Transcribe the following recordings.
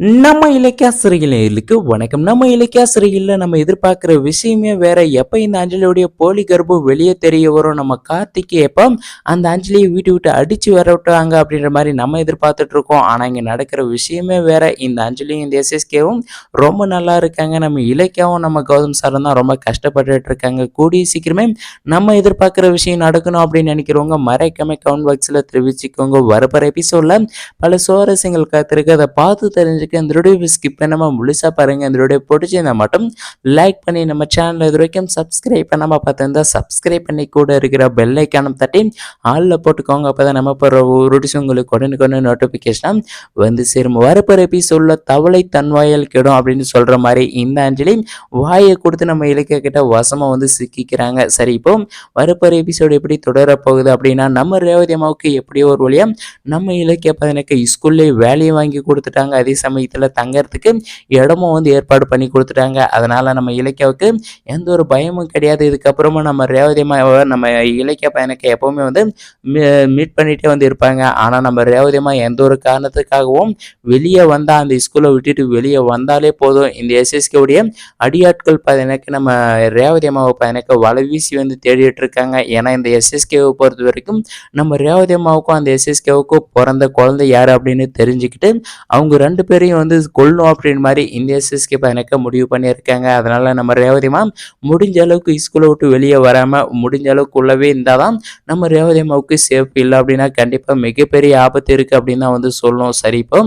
நம்ம இலக்கியா சிறையிலுக்கு வணக்கம். நம்ம இலக்கியா சிறையில் நம்ம எதிர்பார்க்குற விஷயமே வேற. எப்போ இந்த அஞ்சலியோடைய போலி கர்ப்பு வெளியே தெரிய வரும்? நம்ம கார்த்திக்கு எப்போ அந்த அஞ்சலியை வீட்டு விட்டு அடிச்சு வர விட்டாங்க அப்படின்ற மாதிரி நம்ம எதிர்பார்த்துட்டு இருக்கோம். ஆனால் இங்கே நடக்கிற விஷயமே வேற. இந்த அஞ்சலியும் இந்த எஸ்எஸ்கேவும் ரொம்ப நல்லா இருக்காங்க. நம்ம இலக்கியாவும் நம்ம கௌதம் சாரும் தான் ரொம்ப கஷ்டப்பட்டுட்டு இருக்காங்க. கூடிய சீக்கிரமே நம்ம எதிர்பார்க்குற விஷயம் நடக்கணும் அப்படின்னு நினைக்கிறவங்க மறைக்காம கவுண்ட் பாக்ஸில் தெரிவிச்சுக்கோங்க. வரப்போகிற எபிசோடில் பல சுவாரஸ்யங்கள் காத்திருக்கு. அதை பார்த்து பிடிச்சிருக்கு இந்த வீடியோ ஸ்கிப் பண்ணாமல் முழுசாக பாருங்கள் இந்த வீடியோ பிடிச்சிருந்தா மட்டும் லைக் பண்ணி நம்ம சேனல் இது வரைக்கும் சப்ஸ்கிரைப் பண்ணாமல் பார்த்துருந்தா சப்ஸ்கிரைப் பண்ணி கூட இருக்கிற பெல் ஐக்கானம் தட்டி ஆளில் போட்டுக்கோங்க. அப்போ தான் நம்ம போகிற ஒரு உங்களுக்கு உடனுக்குடனே நோட்டிஃபிகேஷனாக வந்து சேரும். வரப்போகிற எபிசோடில் தவளை தன்வாயல் கெடும் அப்படின்னு சொல்கிற மாதிரி இந்த அஞ்சலி வாயை கொடுத்து நம்ம இலக்கிய கிட்ட வசமாக வந்து சிக்கிக்கிறாங்க. சரி இப்போ வரப்போகிற எபிசோடு எப்படி தொடரப்போகுது அப்படின்னா நம்ம ரேவதி அம்மாவுக்கு எப்படியோ ஒரு வழியாக நம்ம இலக்கிய பதினக்கு ஸ்கூல்லே வேலையை வாங்கி கொடுத்துட்டாங்க. அதே சமயம் சமயத்தில் தங்கறதுக்கு இடமும் வந்து ஏற்பாடு பண்ணி கொடுத்துட்டாங்க. அதனால் நம்ம இலக்கியாவுக்கு எந்த ஒரு பயமும் கிடையாது. இதுக்கப்புறமா நம்ம ரேவதி அம்மாவை நம்ம இலக்கிய பையனுக்கு எப்போவுமே வந்து மீட் பண்ணிகிட்டே வந்து இருப்பாங்க. ஆனால் நம்ம ரேவதி அம்மா எந்த ஒரு காரணத்துக்காகவும் வெளியே வந்தால் அந்த ஸ்கூலை விட்டுட்டு வெளியே வந்தாலே போதும். இந்த எஸ்எஸ்கேவுடைய அடியாட்கள் பயணக்கு நம்ம ரேவதி அம்மாவை பதினக்கு வலை வீசி வந்து தேடிட்டு இருக்காங்க. ஏன்னா இந்த எஸ்எஸ்கேவை பொறுத்த வரைக்கும் நம்ம ரேவதி அம்மாவுக்கும் அந்த எஸ்எஸ்கேவுக்கும் பிறந்த குழந்தை யார் அப்படின்னு தெரிஞ்சுக்கிட்டு அவங்க ரெண்டு ரேவதியும் வந்து கொள்ளணும் அப்படின்னு மாதிரி இந்தியா எஸ்எஸ்கே பதினக்க முடிவு பண்ணியிருக்காங்க. அதனால நம்ம ரேவதிமா முடிஞ்ச அளவுக்கு ஸ்கூலை விட்டு வெளியே வராமல் முடிஞ்ச அளவுக்கு உள்ளவே இருந்தால் தான் நம்ம ரேவதி அம்மாவுக்கு சேஃப் இல்லை அப்படின்னா கண்டிப்பாக மிகப்பெரிய ஆபத்து இருக்குது அப்படின்னு தான் வந்து சொல்லணும். சரி இப்போ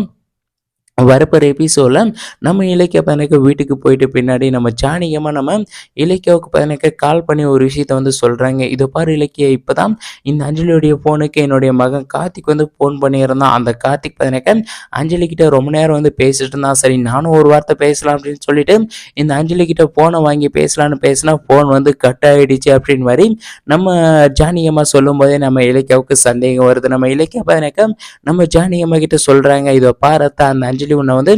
வரப்போகிற எபிசோடில் நம்ம இலக்கிய பையனுக்கு வீட்டுக்கு போயிட்டு பின்னாடி நம்ம ஜானிகமாக நம்ம இலக்கியாவுக்கு பையனுக்கு கால் பண்ணி ஒரு விஷயத்த வந்து சொல்கிறாங்க இதை பாரு இலக்கிய இப்போ தான் இந்த அஞ்சலியுடைய ஃபோனுக்கு என்னுடைய மகன் கார்த்திக் வந்து ஃபோன் பண்ணியிருந்தான். அந்த கார்த்திக் பையனுக்கு அஞ்சலிக்கிட்ட ரொம்ப நேரம் வந்து பேசிட்டு இருந்தான். சரி நானும் ஒரு வார்த்தை பேசலாம் அப்படின்னு சொல்லிட்டு இந்த அஞ்சலிக்கிட்ட ஃபோனை வாங்கி பேசலான்னு பேசினா ஃபோன் வந்து கட் ஆகிடுச்சு அப்படின்னு மாதிரி நம்ம ஜானிகமாக சொல்லும் போதே நம்ம இலக்கியாவுக்கு சந்தேகம் வருது. நம்ம இலக்கிய பையனுக்கு நம்ம ஜானிகம்மா கிட்ட சொல்கிறாங்க இதை பாரத்தா அந்த அஞ்சலி உன்னை வந்து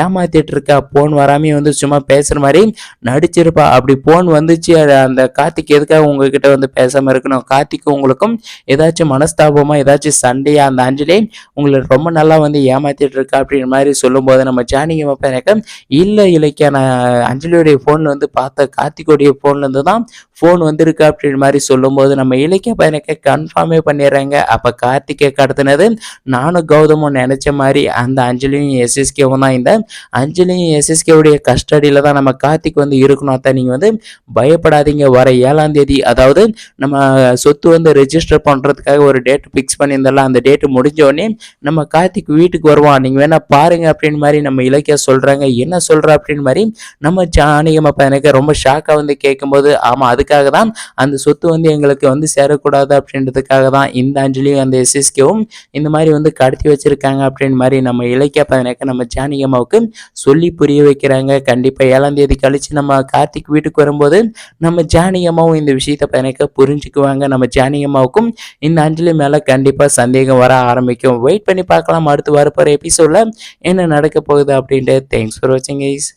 ஏமாத்திட்டு இருக்கா போன் வராமே வந்து சும்மா பேசுற மாதிரி நடிச்சிருப்பா. அப்படி போன் வந்துச்சு அந்த கார்த்திக் எதுக்காக உங்ககிட்ட வந்து பேசாம இருக்கணும்? கார்த்திக் உங்களுக்கும் ஏதாச்சும் மனஸ்தாபமா ஏதாச்சும் சண்டையா அந்த அஞ்சலி உங்களை ரொம்ப நல்லா வந்து ஏமாத்திட்டு இருக்கா அப்படின்ற மாதிரி சொல்லும்போது நம்ம ஜானிங்க எனக்கு இல்லை இலக்கிய நான் அஞ்சலியோடைய ஃபோன் வந்து பார்த்த கார்த்திகோடைய ஃபோன்லேருந்து தான் ஃபோன் வந்திருக்கு அப்படின்ற மாதிரி சொல்லும்போது நம்ம இலக்கிய பையனுக்கு கன்ஃபார்மே பண்ணிடுறாங்க. அப்போ கார்த்திகை கடத்தினது நானும் கௌதமும் நினச்ச மாதிரி அந்த அஞ்சலியும் எஸ்எஸ்கேவும் தான். இந்த அஞ்சலியும் எஸ்எஸ்கேவுடைய கஸ்டடியில் தான் நம்ம கார்த்திக் வந்து இருக்கணும். தான் நீங்கள் வந்து பயப்படாதீங்க. வர ஏழாம் தேதி அதாவது நம்ம சொத்து வந்து ரெஜிஸ்டர் பண்ணுறதுக்காக ஒரு டேட் ஃபிக்ஸ் பண்ணியிருந்தால அந்த டேட்டு முடிஞ்சோடனே நம்ம கார்த்திக் வீட்டுக்கு வருவான். நீங்கள் வேணால் பாருங்கள் அப்படின்னு மாதிரி நம்ம இலக்கியா சொல்கிறாங்க என்ன சொல்கிற அப்படின்னு மாதிரி நம்ம ஜானகியம் அப்போ எனக்கு ரொம்ப ஷாக்காக வந்து கேட்கும்போது ஆமாம் அதுக்காக தான் அந்த சொத்து வந்து எங்களுக்கு வந்து சேரக்கூடாது அப்படின்றதுக்காக தான் இந்த அஞ்சலியும் அந்த எஸ்எஸ்கேவும் இந்த மாதிரி வந்து கடத்தி வச்சிருக்காங்க அப்படின்னு மாதிரி நம்ம இலக்கிய பதினக்க நம்ம ஜானகியம்மாவுக்கு சொல்லி புரிய வைக்கிறாங்க. கண்டிப்பாக ஏழாம் தேதி கழிச்சு நம்ம கார்த்திக் வீட்டுக்கு வரும்போது நம்ம ஜானகியம்மாவும் இந்த விஷயத்தை எனக்கு புரிஞ்சுக்குவாங்க. நம்ம ஜானகியம்மாவுக்கும் இந்த அஞ்சலி மேலே கண்டிப்பாக சந்தேகம் வர ஆரம்பிக்கும். வெயிட் பண்ணி பார்க்கலாம். அடுத்து வரப்போகிற எபிசோடில் என்ன நடக்க போகுது அப்படின்ட்டு. தேங்க்ஸ் ஃபார் வாட்சிங் ஐஸ்